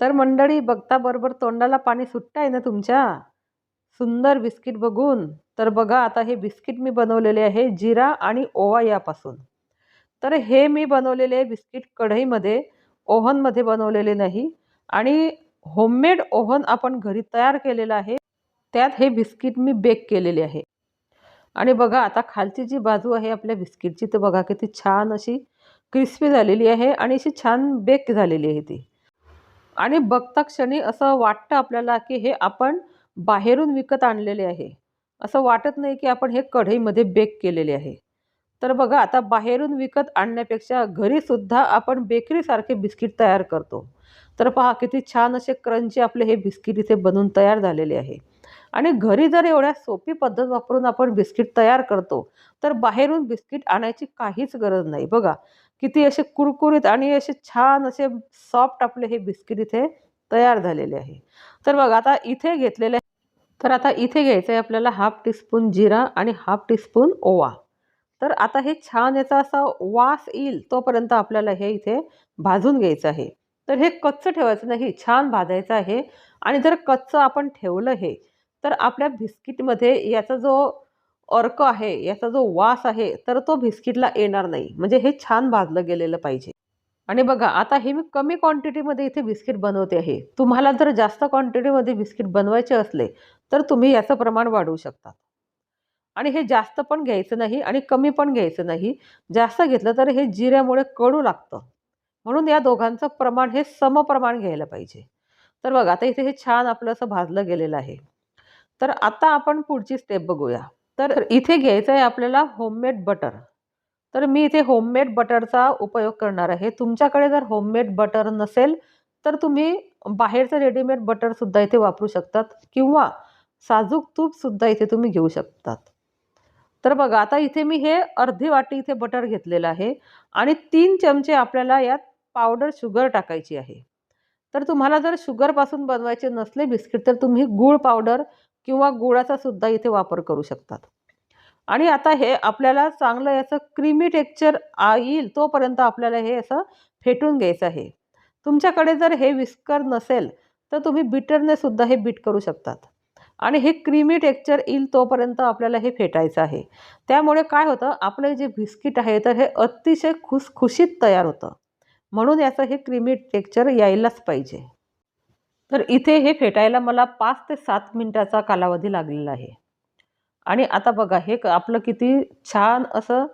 तर मंडळी बघता बरोबर तोंडाला पाणी सुट्ट आहे ना तुमच्या? सुंदर बिस्किट बघून. तर बघा आता हे बिस्किट मी बनवलेले आहे जिरा आणि ओवा यापासून. तर हे मी बनवलेले बिस्किट कढईमध्ये ओव्हनमध्ये बनवलेले नाही. आणि होममेड ओव्हन आपण घरी तयार केलेलं आहे. त्यात हे बिस्किट मी बेक केलेले आहे. आणि बघा आता खालची जी बाजू आहे आपल्या बिस्किटची तर बघा किती छान अशी क्रिस्पी झालेली आहे आणि अशी छान बेक झालेली आहे ती. आणि बघता क्षणी असं वाटतं आपल्याला की हे आपण बाहेरून विकत आणलेले आहे. असं वाटत नाही की आपण हे कढईमध्ये बेक केलेले आहे. तर बघा आता बाहेरून विकत आणण्यापेक्षा घरीसुद्धा आपण बेकरीसारखे बिस्किट तयार करतो. तर पहा किती छान असे क्रंची आपले हे बिस्किट इथे बनून तयार झालेले आहे. आणि घरी जर एवढ्या सोपी पद्धत वापरून आपण बिस्किट तयार करतो तर बाहेरून बिस्किट आणायची काहीच गरज नाही. बघा किती असे कुरकुरीत आणि असे छान असे सॉफ्ट आपले हे बिस्किट इथे तयार झालेले आहे. तर बघा आता इथे घेतलेले तर आता इथे घ्यायचं आहे आपल्याला हाफ टीस्पून जिरा आणि हाफ टीस्पून ओवा. तर आता हे छान याचा असा वास येईल तोपर्यंत आपल्याला हे इथे भाजून घ्यायचं आहे. तर हे कच्चं ठेवायचं नाही छान भाजायचं आहे. आणि जर कच्चं आपण ठेवलं हे तर आपल्या बिस्किटमध्ये याचा जो अर्क आहे याचा जो वास आहे तर तो बिस्किटला येणार नाही. म्हणजे हे छान भाजलं गेलेलं पाहिजे. आणि बघा आता हे मी कमी क्वांटिटीमध्ये इथे बिस्किट बनवते आहे. तुम्हाला जर जास्त क्वांटिटीमध्ये बिस्किट बनवायचे असले तर तुम्ही याचं प्रमाण वाढवू शकता आणि हे जास्त पण घ्यायचं नाही आणि कमी पण घ्यायचं नाही. जास्त घेतलं तर हे जिऱ्यामुळे कडू लागतं. म्हणून या दोघांचं प्रमाण हे समप्रमाण घ्यायला पाहिजे. तर बघा आता इथे हे छान आपलं असं भाजलं गेलेलं आहे. तर आता आपण पुढची स्टेप बघूया. तर इथे घ्यायचं आहे आपल्याला होममेड बटर तर मी इथे होममेड बटरचा उपयोग करणार आहे. तुमच्याकडे जर होममेड बटर नसेल तर तुम्ही बाहेरचं रेडीमेड बटरसुद्धा इथे वापरू शकतात किंवा साजूक तूपसुद्धा इथे तुम्ही घेऊ शकतात. तर बघा आता इथे मी हे अर्धी वाटी इथे बटर घेतलेलं आहे आणि तीन चमचे आपल्याला यात पावडर शुगर टाकायची आहे. तर तुम्हाला जर शुगरपासून बनवायचे नसले बिस्किट तर तुम्ही गूळ पावडर किंवा गुळाचा सुद्धा इथे वापर करू शकतात. आणि आता हे आपल्याला चांगलं याचं क्रीमी टेक्चर येईल तोपर्यंत आपल्याला हे असं फेटून घ्यायचं आहे. तुमच्याकडे जर हे विस्कर नसेल तर तुम्ही बिटरने सुद्धा हे बीट करू शकतात. आणि हे क्रीमी टेक्चर येईल तोपर्यंत आपल्याला हे फेटायचं आहे. त्यामुळे काय होतं आपलं जे बिस्किट आहे तर हे अतिशय खुसखुशीत तयार होतं. म्हणून याचं हे क्रीमी टेक्चर यायलाच पाहिजे. तर इथे हे फेटायला मला पाच ते सात मिनटाचा कालावधी लागलेला आहे. आणि आता बघा हे आपलं किती छान असं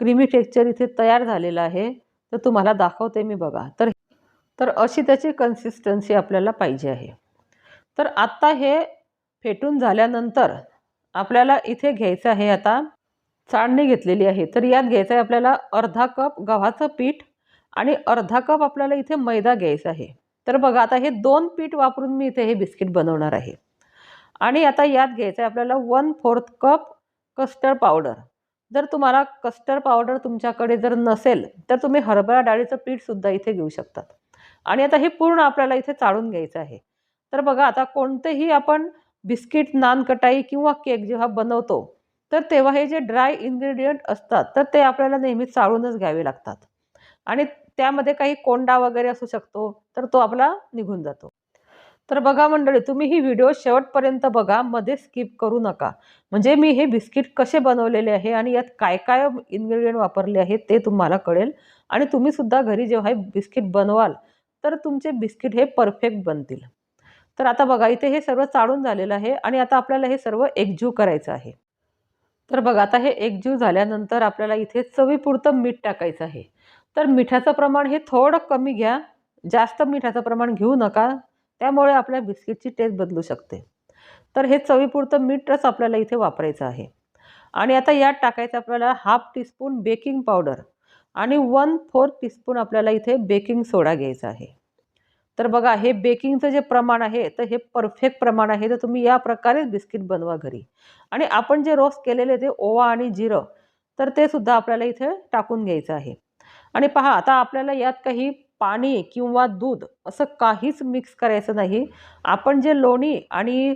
क्रीमी टेक्चर इथे तयार झालेलं आहे. तर तुम्हाला दाखवते मी बघा. तर तर अशी त्याची कन्सिस्टन्सी आपल्याला पाहिजे आहे. तर आत्ता हे फेटून झाल्यानंतर आपल्याला इथे घ्यायचं आहे आता चाळणी घेतलेली आहे. तर यात घ्यायचं आहे आपल्याला अर्धा कप गव्हाचं पीठ आणि अर्धा कप आपल्याला इथे मैदा घ्यायचा आहे. तर बघा आता हे दोन पीठ वापरून मी इथे हे बिस्किट बनवणार आहे. आणि आता यात घ्यायचं आहे आपल्याला one fourth cup custard powder. जर तुम्हाला कस्टर्ड पावडर तुमच्याकडे जर नसेल तर तुम्ही हरभरा डाळीचं पीठसुद्धा इथे घेऊ शकतात. आणि आता हे पूर्ण आपल्याला इथे चाळून घ्यायचं आहे. तर बघा आता कोणतेही आपण बिस्किट नानकटाई किंवा केक जेव्हा बनवतो तर तेव्हा हे जे ड्राय इन्ग्रेडियंट असतात तर ते आपल्याला नेहमी चाळूनच घ्यावे लागतात. आणि त्यामध्ये काही कोंडा वगैरे असू शकतो तर तो आपला निघून जातो. तर बघा मंडळी तुम्ही ही व्हिडिओ शेवटपर्यंत बघा मध्ये स्किप करू नका. म्हणजे मी हे बिस्किट कसे बनवलेले आहे आणि यात काय काय इन्ग्रेडियंट वापरले आहेत ते तुम्हाला कळेल. आणि तुम्ही सुद्धा घरी जेव्हा हे बिस्किट बनवाल तर तुमचे बिस्किट हे परफेक्ट बनतील. तर आता बघा इथे हे सर्व चाळून झालेलं आहे आणि आता आपल्याला हे सर्व एकजीव करायचं आहे. तर बघा आता हे एकजीव झाल्यानंतर आपल्याला इथे चवीपुरतं मीठ टाकायचं आहे. तर मिठाचं प्रमाण हे थोडं कमी घ्या. जास्त मिठाचं प्रमाण घेऊ नका. त्यामुळे आपल्या बिस्किटची टेस्ट बदलू शकते. तर हे चवीपुरतं मीठच आपल्याला इथे वापरायचं आहे. आणि आता यात टाकायचं आपल्याला हाफ टीस्पून बेकिंग पावडर आणि वन फोर्थ टीस्पून आपल्याला इथे बेकिंग सोडा घ्यायचा आहे. तर बघा हे बेकिंगचं जे प्रमाण आहे तर हे परफेक्ट प्रमाण आहे. तर तुम्ही या प्रकारेच बिस्किट बनवा घरी. आणि आपण जे रोस्ट केलेले ते ओवा आणि जिरं तर ते सुद्धा आपल्याला इथे टाकून घ्यायचं आहे. आणि पहा आता आपल्याला यात काही पाणी किंवा दूध असं काहीच मिक्स करायचं नाही. आपण जे लोणी आणि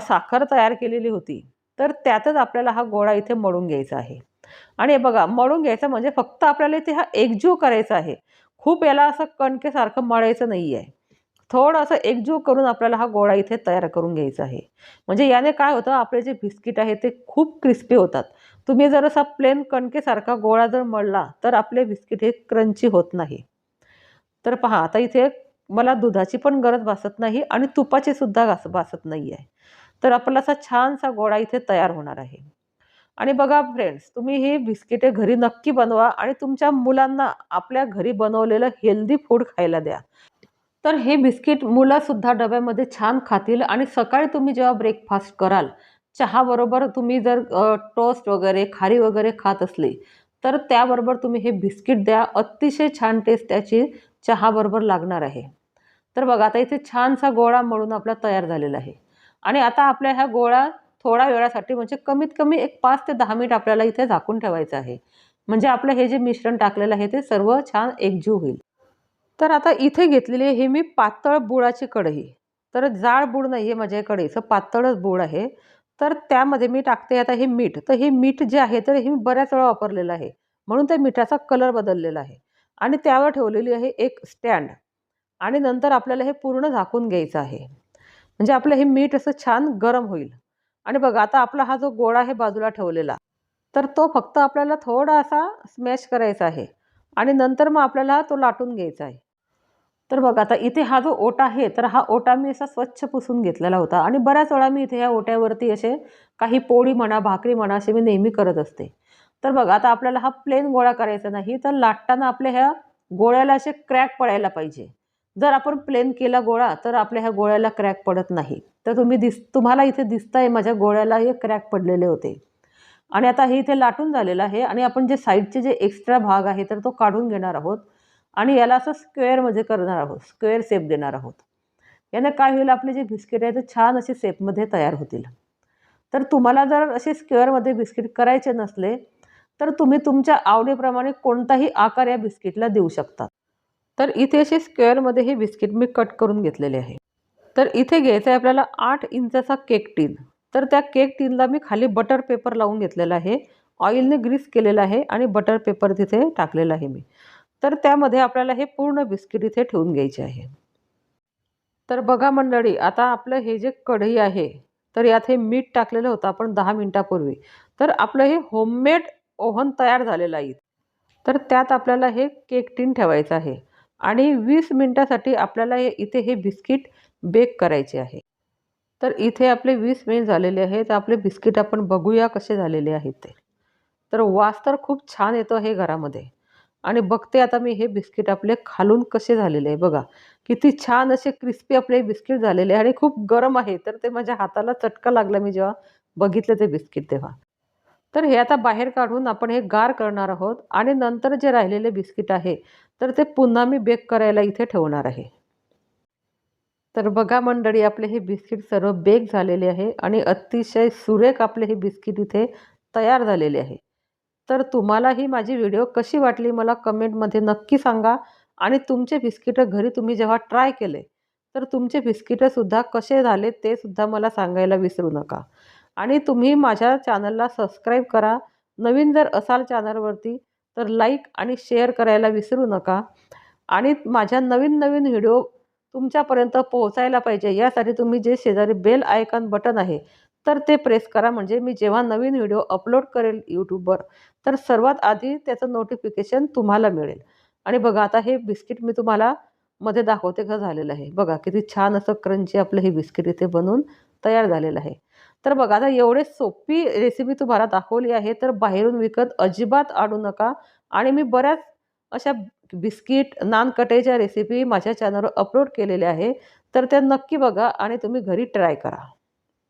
साखर तयार केलेली होती तर त्यातच आपल्याला हा गोळा इथे मळून घ्यायचा आहे. आणि बघा मळून घ्यायचं म्हणजे फक्त आपल्याला इथे हा एकजीव करायचा आहे. खूप याला असं कणकेसारखं मळायचं नाही आहे थोडासा असं एकजीव करून आपल्याला हा गोळा इथे तयार करून घ्यायचा आहे. म्हणजे याने काय होतं आपले जे बिस्किट आहे ते खूप क्रिस्पी होतात. तुम्ही जर असा प्लेन कणकेसारखा गोळा जर मळला तर आपले बिस्किट हे क्रंची होत नाही. तर पहा आता इथे मला दुधाची पण गरज भासत नाही आणि तुपाची सुद्धा घास भासत नाही आहे तर आपला असा छानसा गोळा इथे तयार होणार आहे. आणि बघा फ्रेंड्स तुम्ही ही बिस्किटे घरी नक्की बनवा आणि तुमच्या मुलांना आपल्या घरी बनवलेलं हेल्दी फूड खायला द्या. तर हे बिस्किट मुलंसुद्धा डब्यामध्ये छान खातील आणि सकाळी तुम्ही जेव्हा ब्रेकफास्ट कराल चहाबरोबर तुम्ही जर टोस्ट वगैरे खारी वगैरे खात असली तर त्याबरोबर तुम्ही हे बिस्किट द्या. अतिशय छान टेस्ट त्याची चहाबरोबर लागणार आहे. तर बघा आता इथे छानसा गोळा मळून आपला तयार झालेला आहे. आणि आता आपल्या ह्या गोळा थोड्या वेळासाठी म्हणजे कमीत कमी एक पाच ते दहा मिनिट आपल्याला इथे झाकून ठेवायचं आहे. म्हणजे आपलं हे जे मिश्रण टाकलेलं आहे ते सर्व छान एकजीव होईल. तर आता इथे घेतलेली हे मी पातळ बुळाची कढई. तर जाड बूळ नाही आहे माझ्या कढईचं पातळच बूळ आहे. तर त्यामध्ये मी टाकते आता हे मीठ. तर हे मीठ जे आहे तर हे मी बऱ्याच वेळा वापरलेलं आहे. म्हणून त्या मिठाचा कलर बदललेला आहे. आणि त्यावर ठेवलेली आहे एक स्टँड. आणि नंतर आपल्याला हे पूर्ण झाकून घ्यायचं आहे. म्हणजे आपलं हे मीठ असं छान गरम होईल. आणि बघा आता आपला हा जो गोळा आहे बाजूला ठेवलेला तर तो फक्त आपल्याला थोडा असा स्मॅश करायचा आहे. आणि नंतर मग आपल्याला तो लाटून घ्यायचा आहे. तर बघा आता इथे हा जो ओटा आहे तर हा ओटा मी असा स्वच्छ पुसून घेतलेला होता. आणि बऱ्याच वेळा मी इथे ह्या ओट्यावरती असे काही पोळी म्हणा भाकरी म्हणा असे मी नेहमी करत असते. तर बघा आता आपल्याला हा प्लेन गोळा करायचा नाही तर लाटताना आपल्या ह्या गोळ्याला असे क्रॅक पडायला पाहिजे. जर आपण प्लेन केला गोळा तर आपल्या ह्या गोळ्याला क्रॅक पडत नाही. तर तुम्ही दिस तुम्हाला इथे दिसत माझ्या गोळ्याला हे क्रॅक पडलेले होते. आणि आता हे इथे लाटून झालेलं आहे आणि आपण जे साईडचे जे एक्स्ट्रा भाग आहे तर तो काढून घेणार आहोत. आणि याला असं स्क्वेअरमध्ये म्हणजे करणार आहोत स्क्वेअर शेप देणार आहोत. याने काय होईल आपले जे बिस्किट आहे ते छान असे शेपमध्ये तयार होतील. तर तुम्हाला जर असे स्क्वेअरमध्ये बिस्किट करायचे नसले तर तुम्ही तुमच्या आवडीप्रमाणे कोणताही आकार या बिस्किटला देऊ शकता. तर इथे असे स्क्वेअरमध्ये हे बिस्किट मी कट करून घेतलेले आहे. तर इथे घ्यायचं आहे आपल्याला आठ इंचाचा केक टीन. तर त्या केक टीनला मी खाली बटर पेपर लावून घेतलेला आहे. ऑइलने ग्रीस केलेलं आहे आणि बटर पेपर तिथे टाकलेला आहे मी. तर त्यामध्ये आपल्याला हे पूर्ण बिस्किट इथे ठेवून घ्यायचे आहे. तर बघा मंडळी आता आपलं हे जे कढई आहे तर यात हे मीठ टाकलेलं होतं आपण दहा मिनटापूर्वी. तर आपलं हे होममेड ओव्हन तयार झालेलं आहे. तर त्यात आपल्याला हे केक टीन ठेवायचं आहे आणि वीस मिनटासाठी आपल्याला हे इथे हे बिस्किट बेक करायचे आहे. तर इथे आपले वीस मिनिट झालेले आहेत. आपले बिस्किट आपण बघूया कसे झालेले आहेत ते. तर वास तर खूप छान येतो हे घरामध्ये. आणि बघते आता मी हे बिस्किट आपले खालून कसे झालेले आहे. बघा किती छान असे क्रिस्पी आपले बिस्किट झालेले आहे आणि खूप गरम आहे. तर ते माझ्या हाताला चटका लागला मी जेव्हा बघितलं ते बिस्किट तेव्हा. तर हे आता बाहेर काढून आपण हे गार करणार आहोत. आणि नंतर जे राहिलेले बिस्किट आहे तर ते पुन्हा मी बेक करायला इथे ठेवणार आहे. तर बघा मंडळी आपले हे बिस्किट सर्व बेक झालेले आहे आणि अतिशय सुरेख आपले हे बिस्किट इथे तयार झालेले आहे. तर तुम्हाला ही माझी व्हिडिओ कशी वाटली मला कमेंटमध्ये नक्की सांगा आणि तुमचे बिस्किटं घरी तुम्ही जेव्हा ट्राय केले तर तुमचे बिस्किटंसुद्धा कसे झाले ते सुद्धा मला सांगायला विसरू नका. आणि तुम्ही माझ्या चॅनलला सबस्क्राईब करा. नवीन जर असाल चॅनलवरती तर लाईक आणि शेअर करायला विसरू नका. आणि माझ्या नवीन नवीन व्हिडिओ तुमच्यापर्यंत पोहोचायला पाहिजे. यासाठी तुम्ही जे शेजारी बेल आयकॉन बटन आहे तर ते प्रेस करा. म्हणजे मी जेव्हा नवीन व्हिडिओ अपलोड करेल यूट्यूबवर तर सर्वात आधी त्याचं नोटिफिकेशन तुम्हाला मिळेल. आणि बघा आता हे बिस्किट मी तुम्हाला मध्ये दाखवते का झालेलं आहे. बघा किती छान असं क्रंची आपलं हे बिस्किट इथे बनवून तयार झालेलं आहे. तर बघा आता एवढे सोपी रेसिपी तुम्हाला दाखवली आहे तर बाहेरून विकत अजिबात आणू नका. आणि मी बऱ्याच अशा बिस्किट नानकटेच्या रेसिपी माझ्या चॅनलवर अपलोड केलेल्या आहे तर त्या नक्की बघा आणि तुम्ही घरी ट्राय करा.